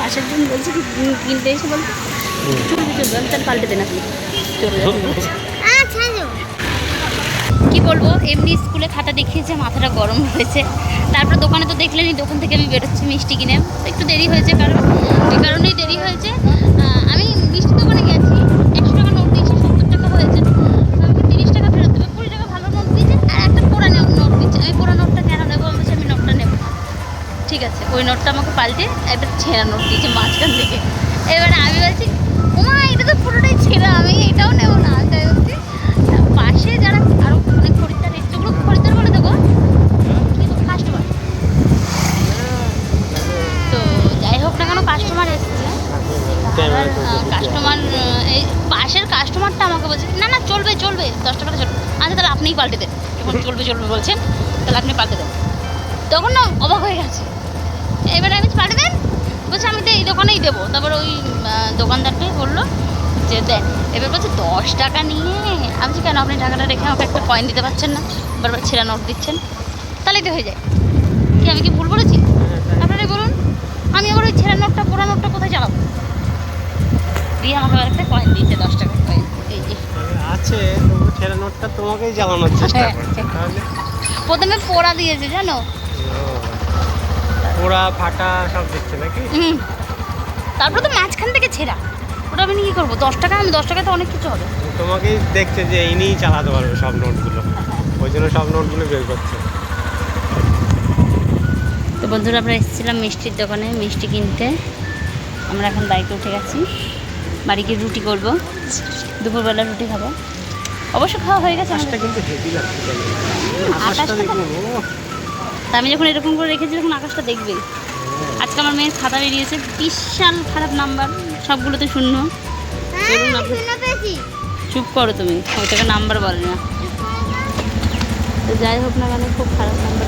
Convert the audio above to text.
পাশের জন বলছে কি কিনতে এসে চলবে আমি পাল্টে দেন আপনি চলে কি বলব এমনি স্কুলে খাতা দেখিয়েছে মাথাটা গরম হয়েছে। তারপর দোকানে তো দেখলেনি দোকান থেকে আমি বেরোচ্ছি মিষ্টি কিনে। একটু দেরি হয়েছে কারণ এই কারণেই দেরি হয়েছে। আমি ঠিক আছে ওই নোটটা আমাকে পাল্টে একটা ছেঁড়া নোট দিয়েছে মাঝখান থেকে। এবারে আমি বলছি ওমা এটা তো পুরোটাই ছেঁড়া আমি এটাও নেব না। তাই হচ্ছে পাশে যারা আরও অনেক খরিদ্দার এসছে ওগুলো খরিদ্দার বলে দেবো কিন্তু কাস্টমার তো যাই হোক না কেন কাস্টমার এসছে। কাস্টমার এই পাশের কাস্টমারটা আমাকে বলছে না না চলবে চলবে দশ টাকাটা চলবে। আচ্ছা তাহলে আপনিই পাল্টে দেন। যখন চলবে চলবে বলছেন তাহলে আপনি পাল্টে দেন। তখন না অবাক হয়ে গেছে। এবারে আমি পাল্টে দেন। বলছে আমি তো এই দোকানেই দেবো। তারপর ওই দোকানদারকে বলল যে দেন এবার বলছে দশ টাকা নিয়ে। আমি কেন? আপনি টাকাটা রেখে আমাকে একটা কয়েন দিতে পারছেন না। বারবার ছেঁড়া নোট দিচ্ছেন। তাহলেই তো হয়ে যায়। কি আমি কি ভুল বলেছি? আপনারাই বলুন। আমি আবার ওই ছেঁড়া নোটটা পুরো নোটটা কোথায় চালাবো? দিয়ে আমাকে আবার একটা কয়েন দিয়েছে দশ টাকা কয়েন এই যে আছে ছেঁড়া নোটটা তোমাকেই জ্বালানোর চেষ্টা হ্যাঁ। করছে তাহলে প্রথমে পোড়া দিয়েছে জানো? পোড়া ফাটা সব দিচ্ছে নাকি? হুম। তারপরে তো মাঝখান থেকে ছেঁড়া। ওটা আমি কী করব? দশ টাকা আমি দশ টাকা তো অনেক কিছু হবে। তোমাকেই দেখছে যে ইনিই চালাতে পারবে সব নোটগুলো। ওই জন্য সব নোটগুলো বের করছে। তো বন্ধুরা আমরা এসেছিলাম মিষ্টির দোকানে মিষ্টি কিনতে। আমরা এখন বাইকে উঠে গেছি। বাড়ি গিয়ে রুটি করব। দুপুরবেলা রুটি খাব। অবশ্য খাওয়া হয়ে গেছে আমাদের। কিন্তু হেভি লাগছে। কেন? তা আমি যখন এরকম করে রেখেছি তখন আকাশটা দেখবে আজকে আমার মেয়ের খাতা বেরিয়েছে বিশাল খারাপ নাম্বার সবগুলোতে শূন্য। চুপ করো তুমি ওইটাকে নাম্বার বলে না। তো যাই হোক না কেন খুব খারাপ নাম্বার।